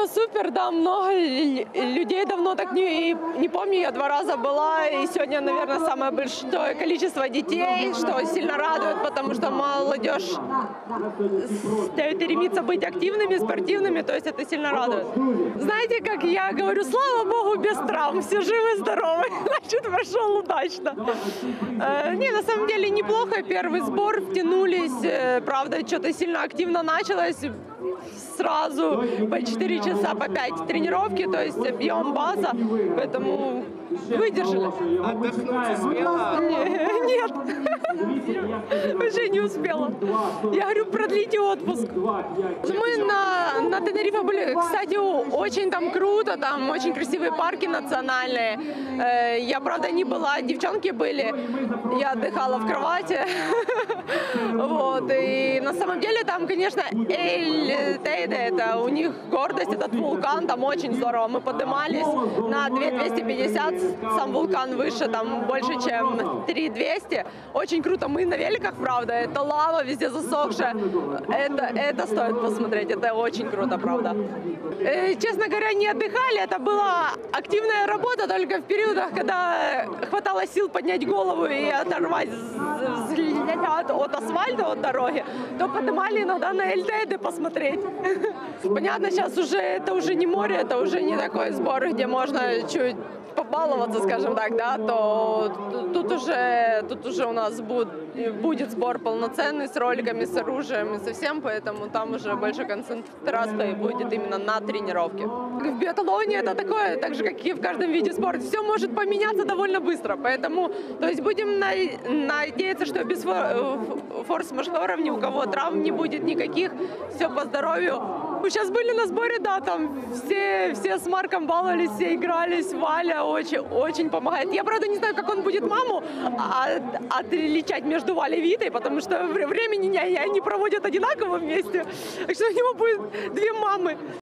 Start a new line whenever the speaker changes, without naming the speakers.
Все супер, да, много людей давно так не, не помню, я два раза была, и сегодня, наверное, самое большое количество детей, что сильно радует, потому что молодежь стремится быть активными, спортивными, то есть это сильно радует. Знаете, как я говорю, слава богу, без травм, все живы, здоровы, значит, прошел удачно. Э, Не, на самом деле неплохо, первый сбор, втянулись, э, правда, что-то сильно активно началось, сразу по 4 часа, по 5 тренировки, то есть объем база, поэтому выдержали.
Отдохнуть успела?
Не- Нет, уже не успела. Я говорю, продлите отпуск. Мы на, на Тенерифе были, кстати, очень там круто, там очень красивые парки национальные. Э, Я, правда, не была, девчонки были, я отдыхала в кровати. Вот, и на самом деле там, конечно, Эль Тейде, это у них гордость, этот вулкан, там очень здорово. Мы поднимались на 2250, сам вулкан выше, там больше, чем 3200. Очень круто, мы на великах, правда, это лава везде засохшая. Это, это стоит посмотреть, это очень круто, правда. Э, Честно говоря, не отдыхали, это была активная работа только в периодах, когда хватало сил поднять голову и оторвать от асфальта, от дороги, то поднимали иногда на ЛТД посмотреть. Понятно, сейчас уже это уже не море, это уже не такой сбор, где можно чуть побаловаться, скажем так, да, то тут уже, тут уже у нас будет, будет сбор полноценный с роликами, с оружием и со всем, поэтому там уже больше концентрация будет именно на тренировке. В биатлоне это такое, так же, как и в каждом виде спорта, все может поменяться довольно быстро, поэтому, то есть будем на- надеяться, что без э, форс-мажоров ни у кого травм не будет никаких, все по здоровью. Мы сейчас были на сборе, да, там все, все с Марком баловались, все игрались, Валя очень, очень помогает. Я, правда, не знаю, как он будет маму от- отличать между Валей и Витой, потому что вре- времени не- они проводят одинаково вместе, так что у него будет две мамы.